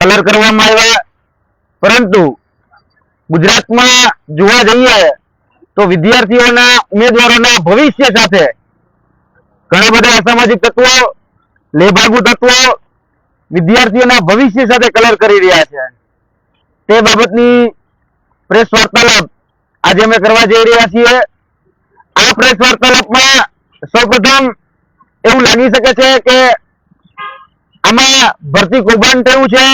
Colour કરવામાં આવ્યા. પરંતુ ગુજરાતમાં જોવા જઈએ તો વિદ્યાર્થીઓના ઉમેદવારોના ભવિષ્ય સાથે ઘણા બધા અસામાજિક તત્વો, લેભાગુ તત્વો વિદ્યાર્થીઓના ભવિષ્ય સાથે કલર કરી રહ્યા છે. તે બાબતની પ્રેસ વાર્તાલાપ આજે અમે કરવા જઈ રહ્યા છીએ. આ પ્રેસ વાર્તાલાપમાં સૌપ્રથમ એવું લાગી શકે છે કે આમાં ભરતી કૌભાંડ થયું છે,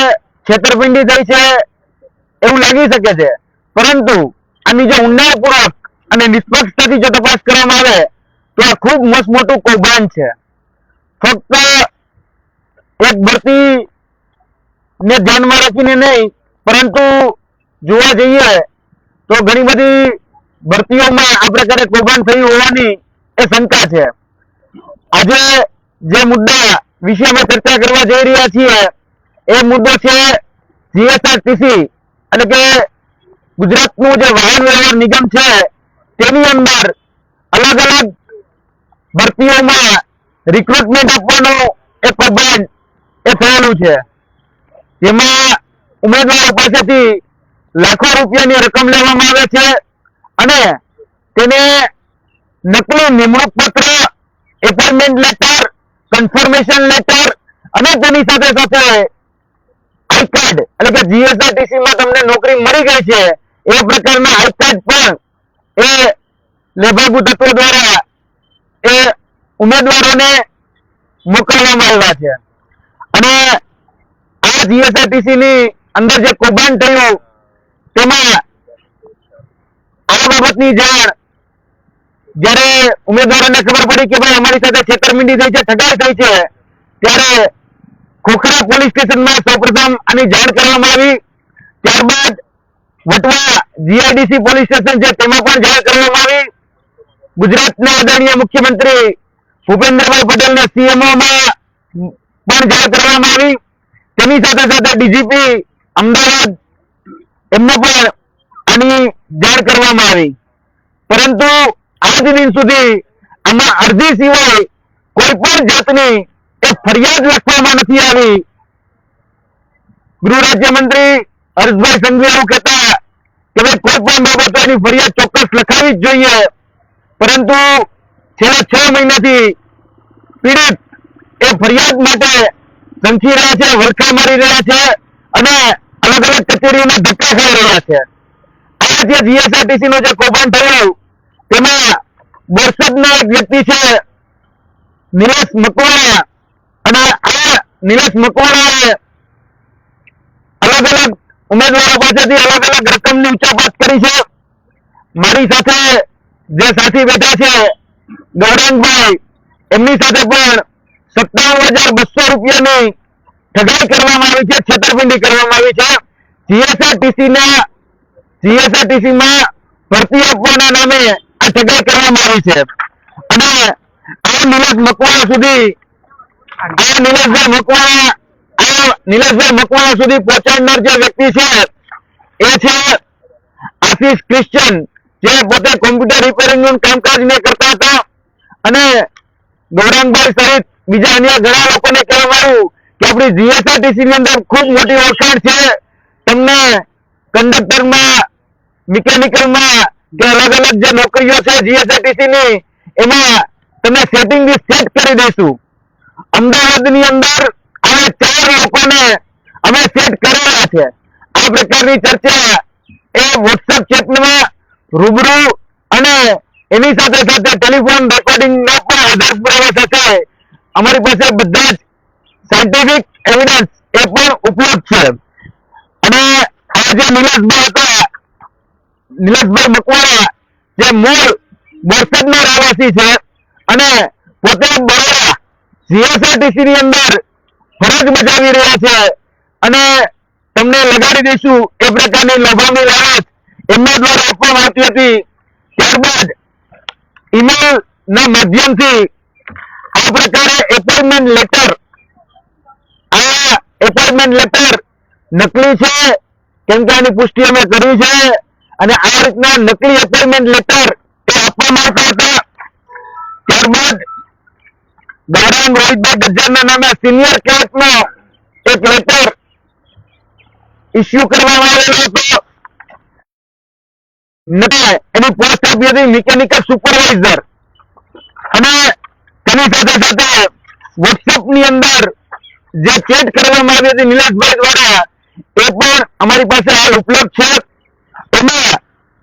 છેતરપિંડી થઈ છે, એવું લાગી શકે છે. પરંતુ આની જો ઊંડાણપૂર્વક અને નિષ્પક્ષતાથી જો તપાસ કરવામાં આવે, તો આ ખૂબ મસ્ત મોટું કૌભાંડ છે. ફક્ત એક ભરતી ને ધ્યાનમાં રાખીને નહીં, પરંતુ જોવા જઈએ તો ઘણી બધી ભરતીઓમાં આ પ્રકારે કૌભાંડ થયું હોવાની એ શંકા છે. આજે જે મુદ્દા વિશે અમે ચર્ચા કરવા જઈ રહ્યા છીએ. એ મુદ્દો છે જીએસઆરટીસી. એટલે કે ગુજરાતનું જે વાહન વ્યવહાર નિગમ છે, તેની અંદર અલગ અલગ ભરતીઓમાં રિક્રુટમેન્ટ આપવાનો એક કૌભાંડ એ થયેલું છે. જેમાં ઉમેદવારો પાસેથી લાખો રૂપિયાની રકમ લેવામાં આવે છે અને તેને નકલી નિમણૂક પત્ર એપોઇન્ટમેન્ટ લેટર કન્ફર્મેશન લેટર અને તેની સાથે સાથે આઈ કાર્ડ એટલે કે જીએસઆરટીસી માં તમને નોકરી મળી ગઈ છે, એ પ્રકારના આઈ કાર્ડ પણ એ લેભાગુ તત્વો દ્વારા એ ઉમેદવારોને મોકલવામાં આવ્યા છે. અને આ જીએસઆરટીસી ની અંદર જે કૌભાંડ થયું, તેમાં આ બાબતની જાણ જ્યારે ઉમેદવારોને ખબર પડી કે ભાઈ અમારી સાથે છેતરમિંડી થઈ છે ઠગાઈ થઈ છે, ત્યારે ખોખરા પોલીસ સ્ટેશનમાં સૌપ્રથમ આની જાણ કરવામાં આવી. ત્યારબાદ વટવા જીઆઈડીસી પોલીસ સ્ટેશન છે, તેમાં પણ જાણ કરવામાં આવી. ગુજરાતના આદરણીય મુખ્યમંત્રી ભૂપેન્દ્રભાઈ પટેલને સીએમઓમાં પણ જાણ કરવામાં આવી. તેની સાથે સાથે ડીજીપી અમદાવાદ, એમને પણ આની જાણ કરવામાં આવી. પરંતુ આજ દિન સુધી આમાં અરજી સિવાય કોઈ પણ જાતની ફરિયાદ લખવામાં નથી આવી. ગૃહ રાજ્યમંત્રી હર્ષભાઈ સંઘવી એવું કહેતા કે ભાઈ કોઈ પણ બાબતોની ફરિયાદ ચોક્કસ લખાવી જ જોઈએ. પરંતુ છેલ્લા છ મહિનાથી પીડિત એ ફરિયાદ માટે સંચી રહ્યા છે, વરખા મારી રહ્યા છે અને અલગ અલગ કચેરીઓના ધક્કા ખાઈ રહ્યા છે. આ જે જીએસઆરટીસી નો જે કૌભાંડ થયું તેમાં બોરસદના એક વ્યક્તિ છે, નિલેશ મકવાણા. અને આ નિલેશ મકવાણાએ અલગ અલગ ઉમેદવારો પાસેથી અલગ અલગ રકમની ઉચાપત કરી છે. મારી સાથે જે સાથી બેઠા છે, ગૌરંગભાઈ, એમની સાથે પણ સત્તાવન હજાર બસો રૂપિયાની ઠગાઈ કરવામાં આવી છે, છેતરપિંડી કરવામાં આવી છે. જીએસઆરટીસી ના જીએસઆરટીસી માં ભરતી આપવાના નામે આ સગાઈ કરવામાં આવી છે. અને આ નિલેશ મકવાણા સુધી, આ નિલેશભાઈ મકવાણા, આ નિલેશભાઈ મકવાણા સુધી પહોંચાડનાર જે વ્યક્તિ છે, એ છે આશીષ ક્રિશ્ચન. જે પોતે કોમ્પ્યુટર રિપેરિંગ કામકાજ ને કરતા હતા. અને ગૌરાંગભાઈ સહિત બીજા અન્ય ઘણા લોકોને કહેવાયું કે આપણી જીએસઆરટીસી ની અંદર ખૂબ મોટી ઓળખાણ છે. તમને કંડક્ટરમાં, મિકેનિકલમાં કે અલગ અલગ જે નોકરીઓ છે જીએસઆરટીસી ની, એમાં તમે સેટિંગ બી સેટ કરી દઈશું. અમદાવાદની અંદર અમે ચાર લોકોને અમે સેટ કરેલા છે. આ પ્રકારની ચર્ચા એ વોટ્સએપ ચેટમાં રૂબરૂ અને એની સાથે સાથે ટેલિફોન રેકોર્ડિંગ નો પણ આધાર પુરાવા સાથે અમારી પાસે બધા જ સાયન્ટિફિક એવિડન્સ એ પણ ઉપલબ્ધ છે. અને આ જે નિલેશભાઈ હતા નિલેશભાઈ મકવાણા જે મૂળ બોરસદના રહેવાસી છે અને પોતે બરોડા જીએસઆરટીસી ની અંદર ફરજ બજાવી રહ્યા છે અને તમને લગાડી દઈશું એ પ્રકારની લોભામણી લાલચ એમના દ્વારા આપવામાં આવતી હતી. ત્યારબાદ ઈમેલ ના માધ્યમથી આ પ્રકારે એપોઇન્ટમેન્ટ લેટર, આ એપોઇન્ટમેન્ટ લેટર નકલી છે? કેમ કે આની પુષ્ટિ અમે કરી છે? અને આ રીતના નકલી એપોઇન્ટમેન્ટ લેટર આપવામાં આવતા હતા. ત્યારબાદ ગૌરાંગ રોહિતભાઈ ગજ્જરના નામે સિનિયર ક્લાર્કનો એક લેટર ઇસ્યુ કરવામાં આવેલો હતો. એની પોસ્ટ આપી હતી મિકેનિકલ સુપરવાઇઝર અને તેની સાથે સાથે વોટ્સએપની અંદર જે ચેટ કરવામાં આવી હતી નિલેશભાઈ દ્વારા એ પણ અમારી પાસે હાલ ઉપલબ્ધ છે. એમાં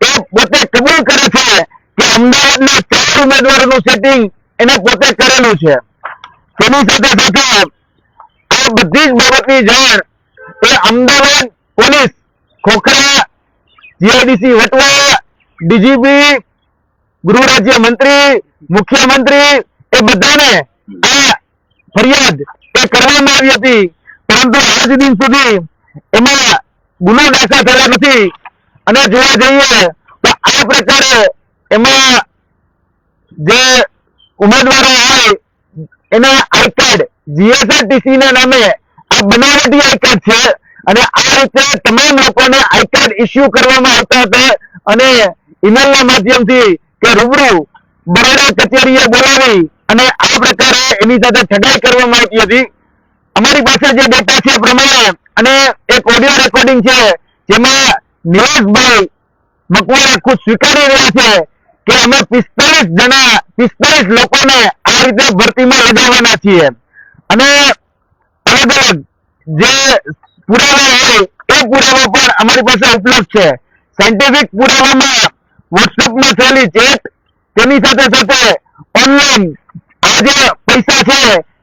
એ પોતે કબૂલ કરે છે કે અમદાવાદના ચાર ઉમેદવારોનું સેટિંગ એને પોતે કરેલું છે. તેની સાથે સાથે આ બધી જ બાબતની જાણ એ Ahmedabad police Khokhra, GIDC Vatva, DGP, ગૃહ રાજ્ય મંત્રી, મુખ્યમંત્રી એ બધાને આ ફરિયાદ એ કરવામાં આવી હતી. પરંતુ આજ દિન સુધી એમાં ગુનો દાખલ થયા નથી. અને જોવા જઈએ તો આ પ્રકારે એમાં જે ઉમેદવારો હોય, એના આઈ કાર્ડ જીએસઆરટીસી ના નામે આ બનાવટી આઈ કાર્ડ છે. અને આ રીતે તમામ લોકોને આઈ કાર્ડ ઇસ્યુ કરવામાં આવતા હતા અને ઈમેલના માધ્યમથી કે રૂબરૂ બરોડા કચેરીએ બોલાવી અને આ પ્રકારે એની સાથે ઠગાઈ કરવામાં આવતી હતી. અમારી પાસે જે ડેટા છે પ્રમાણે અને એક ઓડિયો રેકોર્ડિંગ છે, જેમાં નિલેશભાઈ મકવાણા ખુદ સ્વીકારી રહ્યા છે કે અમે પિસ્તાલીસ જણા પિસ્તાલીસ લોકોને આ રીતે ભરતીમાં લગાવવાના છીએ. અને અલગ અલગ જે પુરાવા હોય, એ પુરાવા પણ અમારી પાસે ઉપલબ્ધ છે. સાયન્ટિફિક પુરાવામાં વોટ્સએપમાં થયેલી ચેટ તેની સાથે સાથે ઓનલાઈન આ જે પૈસા છે,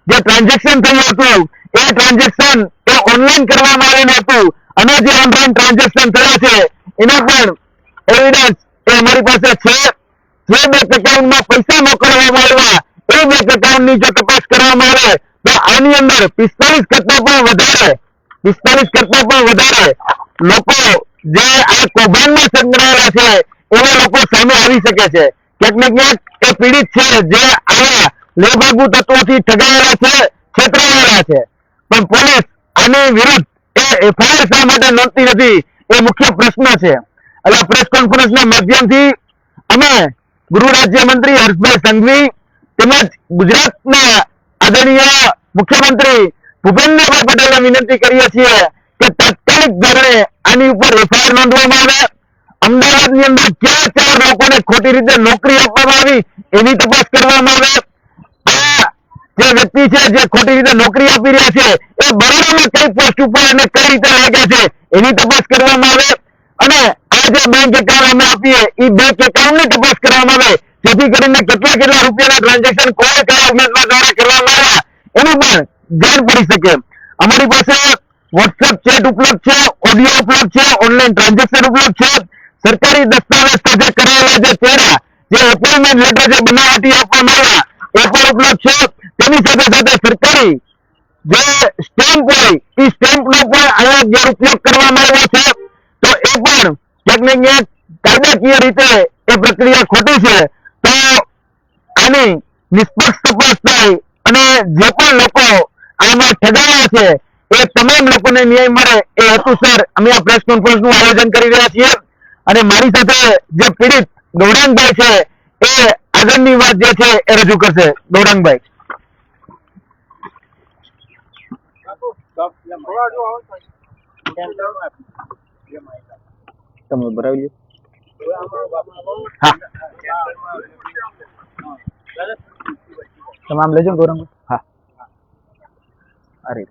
જે ટ્રાન્ઝેક્શન થયું હતું એ ટ્રાન્ઝેક્શન એ ઓનલાઈન કરવામાં આવેલું હતું. અને જે ઓનલાઈન ટ્રાન્ઝેક્શન થયા છે, એના પણ એવિડન્સ એ અમારી પાસે છે. જે બેંક એકાઉન્ટમાં પૈસા મોકલવામાં આવ્યા, એ બેંક એકાઉન્ટની જો તપાસ કરવામાં આવે, તો આની અંદર પિસ્તાલીસ કરતા પણ વધારે પિસ્તાલીસ કરતા પણ વધારે લોકો જે આ કૌભાંડમાં સંકળાયેલા છે, એવા લોકો સામે આવી શકે છે. ક્યાંક ને ક્યાંક એ પીડિત છે, જે આવા લેભાગુ તત્વોથી ઠગાયેલા છે, છેતરાયેલા છે. પણ પોલીસ આની વિરુદ્ધ એફઆઈઆર શા માટે નોંધતી નથી એ મુખ્ય પ્રશ્ન છે. એટલે પ્રેસ કોન્ફરન્સના માધ્યમથી અમે ગૃહ રાજ્યમંત્રી હર્ષભાઈ સંઘવી તેમજ ગુજરાતના આદરણીય મુખ્યમંત્રી ભૂપેન્દ્રભાઈ પટેલને વિનંતી કરીએ છીએ કે તાત્કાલિક ધોરણે આની ઉપર એફઆઈઆર નોંધવામાં આવે. અમદાવાદની અંદર ક્યાં ચાર લોકોને ખોટી રીતે નોકરી આપવામાં આવી એની તપાસ કરવામાં આવે. જે વ્યક્તિ છે, જે ખોટી રીતે નોકરી આપી રહ્યા છે, એ બરોડામાં કઈ પોસ્ટ ઉપર અને કઈ રીતે લાગ્યા છે, એની તપાસ કરવામાં આવે. અને આ જે બેંક એકાઉન્ટ અમે આપીએ એ બેંક એકાઉન્ટની તપાસ કરવામાં આવે. જેથી કરીને કેટલા કેટલા રૂપિયાના ટ્રાન્ઝેક્શન કોણ કયા ઉમેદવાર દ્વારા કરવામાં આવ્યા, એનું પણ જાણ પડી શકે. અમારી પાસે વોટ્સએપ ચેટ ઉપલબ્ધ છે ઓડિયો ઉપલબ્ધ છે ઓનલાઈન ટ્રાન્ઝેક્શન ઉપલબ્ધ છે. સરકારી દસ્તાવેજ સાથે કરાયેલા જે ચહેરા, જે એપોઇન્ટમેન્ટ લેટર જે બનાવટી આપવામાં આવ્યા એ ઉપલબ્ધ છે તેની સાથે સાથે સરકારી જે સ્ટેમ્પ હોય એ સ્ટેમ્પ નો પણ અહીંયા દુરુપયોગ કરવામાં આવ્યો છે, તો એ પણ ક્યાંક કાયદાકીય રીતે એ પ્રક્રિયા ખોટી છે, તો આની નિષ્પક્ષ તપાસ થાય અને જે પણ લોકો આમાં ઠગાયા છે, એ તમામ લોકોને ન્યાય મળે એ હેતુસર અમે આ પ્રેસ કોન્ફરન્સનું આયોજન કરી રહ્યા છીએ. અને મારી સાથે જે પીડિત ગૌરાંગભાઈ છે એ આગળની વાત જે છે એ રજૂ કરશે ગૌરંગભાઈ. તમે લ્યો. હા. તમે આમ લેજો ગૌરંગભાઈ. હા. અરે.